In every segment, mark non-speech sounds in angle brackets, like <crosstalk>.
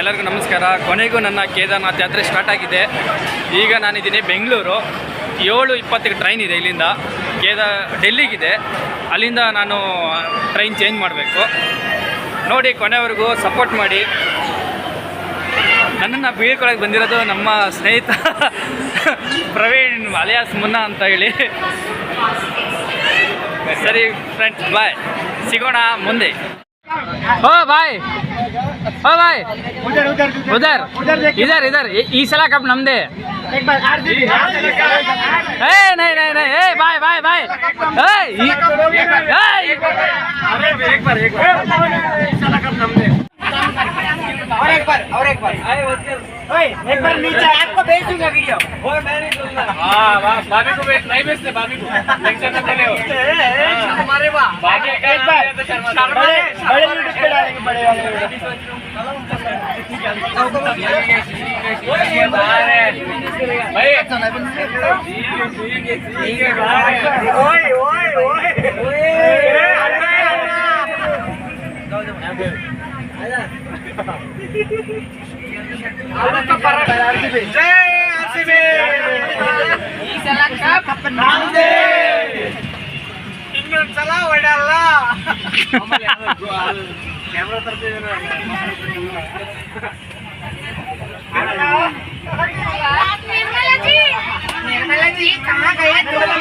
ಎಲ್ಲರಿಗೂ ನಮಸ್ಕಾರ. ಕೊನೆಗೂ ನನ್ನ ಕೇದಾರ್ನಾಥ್ ಯಾತ್ರೆ ಸ್ಟಾರ್ಟ್ ಆಗಿದೆ. ಈಗ ನಾನಿದ್ದೀನಿ ಬೆಂಗಳೂರು. ಏಳು ಇಪ್ಪತ್ತಿಗೆ ಟ್ರೈನ್ ಇದೆ ಇಲ್ಲಿಂದ. ಕೇದಾರ್, ಡೆಲ್ಲಿಗಿದೆ. ಅಲ್ಲಿಂದ ನಾನು ಟ್ರೈನ್ ಚೇಂಜ್ ಮಾಡಬೇಕು. ನೋಡಿ, ಕೊನೆವರೆಗೂ ಸಪೋರ್ಟ್ ಮಾಡಿ. ನನ್ನನ್ನು ಬೀಳ್ಕೊಳಕ್ಕೆ ಬಂದಿರೋದು ನಮ್ಮ ಸ್ನೇಹಿತ <laughs> ಪ್ರವೀಣ್ ಅಲಿಯಾಸ್ ಮುನ್ನ ಅಂತ ಹೇಳಿ. ಸರಿ ಫ್ರೆಂಡ್ಸ್ ಬಾಯ್ ಸಿಗೋಣ ಮುಂದೆ. ओ भाई। ओ भाई। उधर उधर उधर। उधर। इधर इधर। ईसला कब नम दे। एक बार आरसीबी ए नहीं नहीं नहीं। ए भाई भाई भाई। ए एक बार एक बार। एक बार ईसला कब नम दे। और एक बार और एक बार। ओए एक बार नीचे आपको भेज दूँगा वीडियो। भाभी को नहीं बेचते भाभी को। टेंशन ले हमारे <laughs> वाह। बाकी का एक बार है तो बड़े बड़े यूट्यूब पे डालेंगे बड़े वाले ओए ओए ओए। जय आरसीबी ಇನ್ನೊಂದ್ ಸಲ ಹೊಡೆಯಲ್ಲ ಕ್ಯಾಮ್ರಾ ತರ್ತಿದ್ರು ನಿರ್ಮಲಾ ನಿರ್ಮಲಾ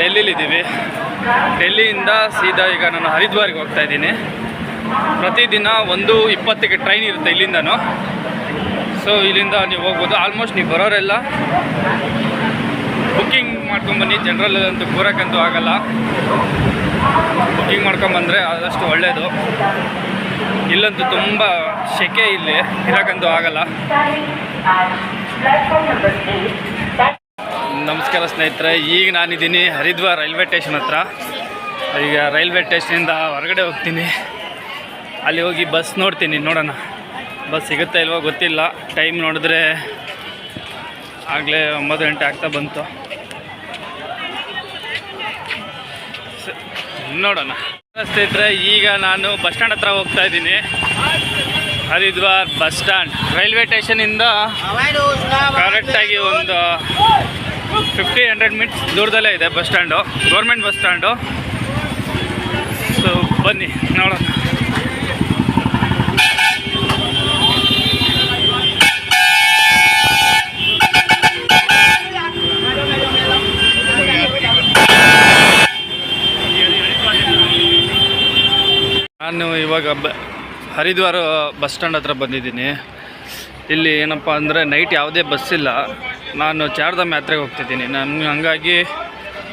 ಡೆಲ್ಲಿಲಿದ್ದೀವಿ ಡೆಲ್ಲಿಯಿಂದ ಸೀದಾ ಈಗ ನಾನು ಹರಿದ್ವಾರಿಗೆ ಹೋಗ್ತಾ ಇದ್ದೀನಿ. ಪ್ರತಿದಿನ ಒಂದು ಇಪ್ಪತ್ತಕ್ಕೆ ಟ್ರೈನ್ ಇರುತ್ತೆ ಇಲ್ಲಿಂದನೂ. ಸೊ ಇಲ್ಲಿಂದ ನೀವು ಹೋಗ್ಬೋದು. ಆಲ್ಮೋಸ್ಟ್ ನೀವು ಬರೋರೆಲ್ಲ ಬುಕ್ಕಿಂಗ್ ಮಾಡ್ಕೊಂಬನ್ನಿ ಜನರಲ್ ಅಂತೂ ಕೂರಕ್ಕಂತೂ ಆಗಲ್ಲ. ಬುಕ್ಕಿಂಗ್ ಮಾಡ್ಕೊಂಬಂದರೆ ಆದಷ್ಟು ಒಳ್ಳೆಯದು ಇಲ್ಲಂತೂ ತುಂಬ ಸೆಕೆ ಇಲ್ಲಿ. ಇರೋಕ್ಕಂತೂ ಆಗಲ್ಲ. ನಮಸ್ಕಾರ ಸ್ನೇಹಿತರೆ ಈಗ ನಾನಿದ್ದೀನಿ ಹರಿದ್ವಾರ ರೈಲ್ವೆ ಸ್ಟೇಷನ್ ಹತ್ರ. ಈಗ ರೈಲ್ವೆ ಸ್ಟೇಷನಿಂದ ಹೊರಗಡೆ ಹೋಗ್ತೀನಿ. ಅಲ್ಲಿ ಹೋಗಿ ಬಸ್ ನೋಡ್ತೀನಿ ನೋಡೋಣ. ಬಸ್ ಸಿಗುತ್ತಾ ಇಲ್ವೋ ಗೊತ್ತಿಲ್ಲ. ಟೈಮ್ ನೋಡಿದ್ರೆ ಆಗಲೇ ಒಂಬತ್ತು ಗಂಟೆ ಆಗ್ತಾ ಬಂತು. ನೋಡೋಣ. ಸ್ನೇಹಿತರೆ ಈಗ ನಾನು ಬಸ್ ಸ್ಟ್ಯಾಂಡ್ ಹತ್ರ ಹೋಗ್ತಾ ಇದ್ದೀನಿ. Haridwar bus stand. ರೈಲ್ವೆ ಸ್ಟೇಷನಿಂದ ಕರೆಕ್ಟಾಗಿ ಒಂದು ಫಿಫ್ಟಿ ಹಂಡ್ರೆಡ್ ಮಿನಿಟ್ಸ್ ದೂರದಲ್ಲೇ ಇದೆ bus stand, government bus stand. So ಬನ್ನಿ, ನೋಡೋಣ. ನಾನು ಇವಾಗ ಬ, ಹರಿದ್ವಾರ ಬಸ್ ಸ್ಟ್ಯಾಂಡ್ ಹತ್ರ ಬಂದಿದ್ದೀನಿ. ಇಲ್ಲಿ ಏನಪ್ಪ ಅಂದರೆ ನೈಟ್ ಯಾವುದೇ ಬಸ್ ಇಲ್ಲ ನಾನು ಚಾರ್ಧಾಮ್ ಯಾತ್ರೆಗೆ ಹೋಗ್ತಿದ್ದೀನಿ. ನಾನು ಹಂಗಾಗಿ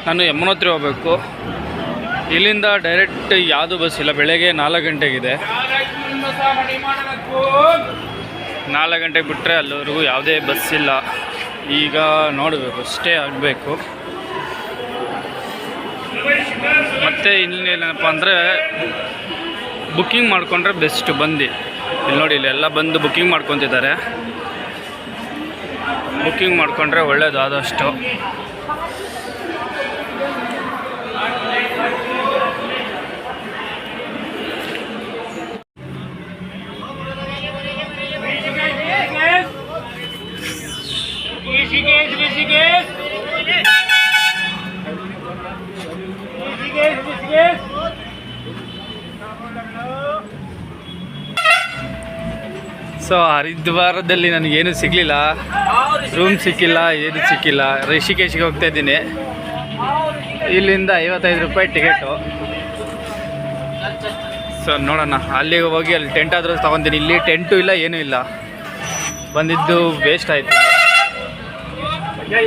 ನಾನು ಯಮುನೋತ್ರಿ ಹೋಗಬೇಕು. ಇಲ್ಲಿಂದ ಡೈರೆಕ್ಟ್ ಯಾವುದು ಬಸ್ ಇಲ್ಲ, ಬೆಳಗ್ಗೆ ನಾಲ್ಕು ಗಂಟೆಗಿದೆ. ನಾಲ್ಕು ಗಂಟೆಗೆ ಬಿಟ್ಟರೆ ಅಲ್ಲಿವರೆಗೂ ಯಾವುದೇ ಬಸ್ ಇಲ್ಲ. ಈಗ ನೋಡಬೇಕು ಸ್ಟೇ ಆಗಬೇಕು. ಮತ್ತು ಇನ್ನೇನಪ್ಪ ಅಂದರೆ ಬುಕ್ಕಿಂಗ್ ಮಾಡಿಕೊಂಡ್ರೆ ಬೆಸ್ಟ್ ಬಂದು. ಇಲ್ಲಿ ನೋಡಿ ಎಲ್ಲ ಬಂದು ಬುಕ್ಕಿಂಗ್ ಮಾಡ್ಕೊತಿದ್ದಾರೆ. ಬುಕ್ಕಿಂಗ್ ಮಾಡಿಕೊಂಡ್ರೆ ಒಳ್ಳೇದು ಆದಷ್ಟು. ಸೊ ಹರಿದ್ವಾರದಲ್ಲಿ ನನಗೇನು ಸಿಗಲಿಲ್ಲ. ರೂಮ್ ಸಿಕ್ಕಿಲ್ಲ, ಏನು ಸಿಕ್ಕಿಲ್ಲ. ರಿಷಿಕೇಶ್ಗೆ ಹೋಗ್ತಾ ಇದ್ದೀನಿ. ಇಲ್ಲಿಂದ ಐವತ್ತೈದು ರೂಪಾಯಿ ಟಿಕೆಟು ಸೊ ನೋಡೋಣ. ಅಲ್ಲಿಗೆ ಹೋಗಿ ಅಲ್ಲಿ ಟೆಂಟ್ ಆದರೂ ತೊಗೊತೀನಿ. ಇಲ್ಲಿ ಟೆಂಟು ಇಲ್ಲ, ಏನೂ ಇಲ್ಲ. ಬಂದಿದ್ದು ವೇಸ್ಟ್ ಆಯಿತು. क्या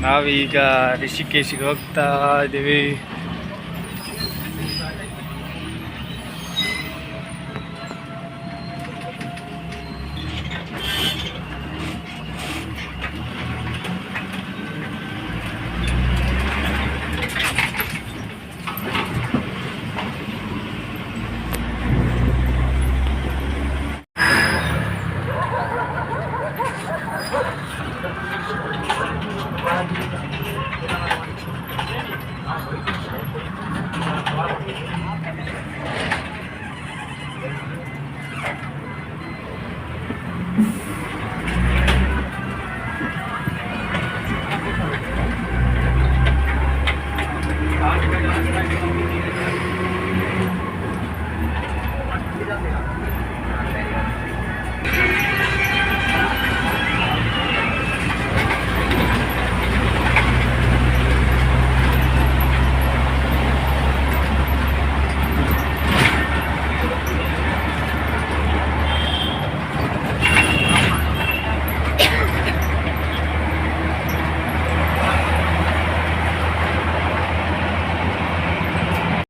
ನಾವೀಗ ರಿಷಿಕೇಶಿಗೆ ಹೋಗ್ತಾ ಇದ್ದೀವಿ